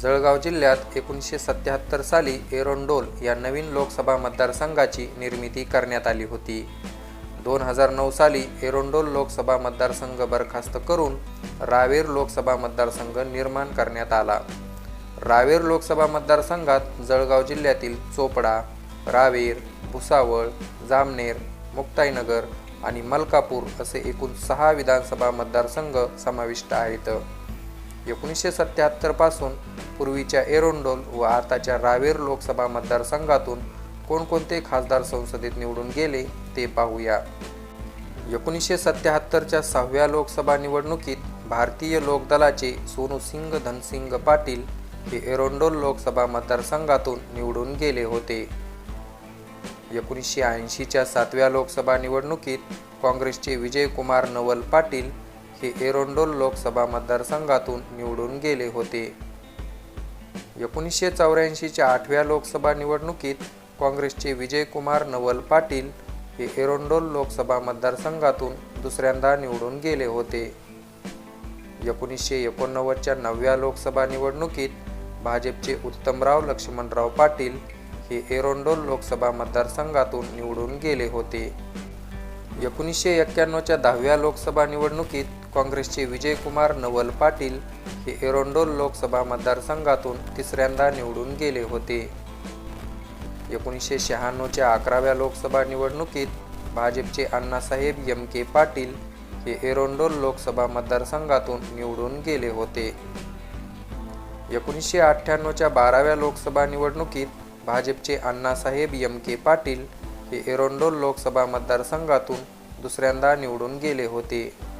जळगाव जिल्ह्यात एकोणीसशे सत्याहत्तर साली एरोंडोल या नवीन लोकसभा मतदारसंघाची निर्मिती करण्यात आली होती. दोन हजार नऊ साली एरोंडोल लोकसभा मतदारसंघ बरखास्त करून रावेर लोकसभा मतदारसंघ निर्माण करण्यात आला. रावेर लोकसभा मतदारसंघात जळगाव जिल्ह्यातील चोपडा रावेर भुसावळ जामनेर मुक्ताईनगर आणि मलकापूर असे एकूण सहा विधानसभा मतदारसंघ समाविष्ट आहेत. एकोणीसशे सत्याहत्तरपासून पूर्वीच्या एरोंडोल व आताच्या रावेर लोकसभा मतदारसंघातून कोणकोणते खासदार संसदेत निवडून गेले ते पाहूया. एकोणीसशे सत्याहत्तरच्या सहाव्या लोकसभा निवडणुकीत भारतीय लोकदलाचे सोनू सिंग धनसिंग पाटील हे एरोंडोल लोकसभा मतदारसंघातून निवडून गेले होते. एकोणीसशे ऐंशीच्या सातव्या लोकसभा निवडणुकीत काँग्रेसचे विजयकुमार नवल पाटील हे एरोंडोल लोकसभा मतदारसंघातून निवडून गेले होते. एकोणीसशे चौऱ्याऐंशीच्या आठव्या लोकसभा निवडणुकीत काँग्रेसचे विजयकुमार नवल पाटील हे एरोंडोल लोकसभा मतदारसंघातून दुसऱ्यांदा निवडून गेले होते. एकोणीसशे एकोणनव्वदच्या नवव्या लोकसभा निवडणुकीत भाजपचे उत्तमराव लक्ष्मणराव पाटील हे एरोंडोल लोकसभा मतदारसंघातून निवडून गेले होते. एकोणीसशे एक्क्याण्णवच्या दहाव्या लोकसभा निवडणुकीत काँग्रेसचे विजयकुमार नवल पाटील हे एरोंडोल लोकसभा मतदारसंघातून तिसऱ्यांदा निवडून गेले होते. एकोणीसशे शहाण्णवच्या अकराव्या लोकसभा निवडणुकीत भाजपचे अण्णासाहेब एम के पाटील हे एरोंडोल लोकसभा मतदारसंघातून निवडून गेले होते. एकोणीसशे अठ्ठ्याण्णवच्या बाराव्या लोकसभा निवडणुकीत भाजपचे अण्णासाहेब एम के पाटील हे एरोंडोल लोकसभा मतदारसंघातून दुसऱ्यांदा निवडून गेले होते.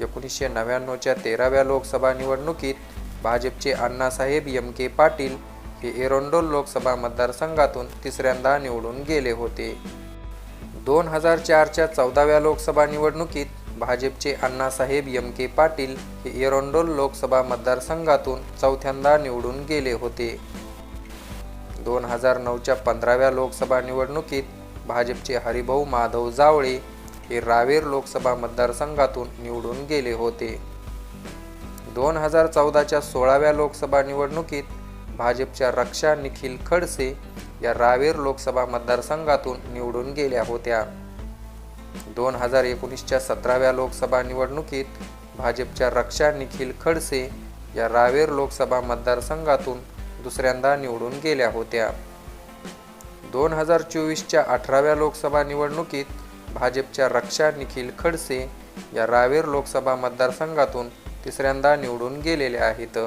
एकोणीसशे नव्याण्णवच्या तेराव्या लोकसभा निवडणुकीत भाजपचे अण्णासाहेब एम के पाटील हे एरोंडोल लोकसभा मतदारसंघातून तिसऱ्यांदा निवडून गेले होते. दोन हजार चारच्या चौदाव्या लोकसभा निवडणुकीत भाजपचे अण्णासाहेब एम के पाटील हे एरोंडोल लोकसभा मतदारसंघातून चौथ्यांदा निवडून गेले होते. दोन हजार नऊच्या पंधराव्या लोकसभा निवडणुकीत भाजपचे हरिभाऊ माधव जावळे हे रावेर लोकसभा मतदारसंघातून निवडून गेले होते. दोन हजार चौदाच्या सोळाव्या लोकसभा निवडणुकीत भाजपच्या रक्षा निखिल खडसे या रावेर लोकसभा मतदारसंघातून निवडून गेल्या होत्या. दोन हजार एकोणीसच्या सतराव्या लोकसभा निवडणुकीत भाजपच्या रक्षा निखिल खडसे या रावेर लोकसभा मतदारसंघातून दुसऱ्यांदा निवडून गेल्या होत्या. दोन हजार चोवीसच्या अठराव्या लोकसभा निवडणुकीत भाजपच्या रक्षा निखिल खडसे या रावेर लोकसभा मतदारसंघातून तिसऱ्यांदा निवडून गेलेल्या आहेत.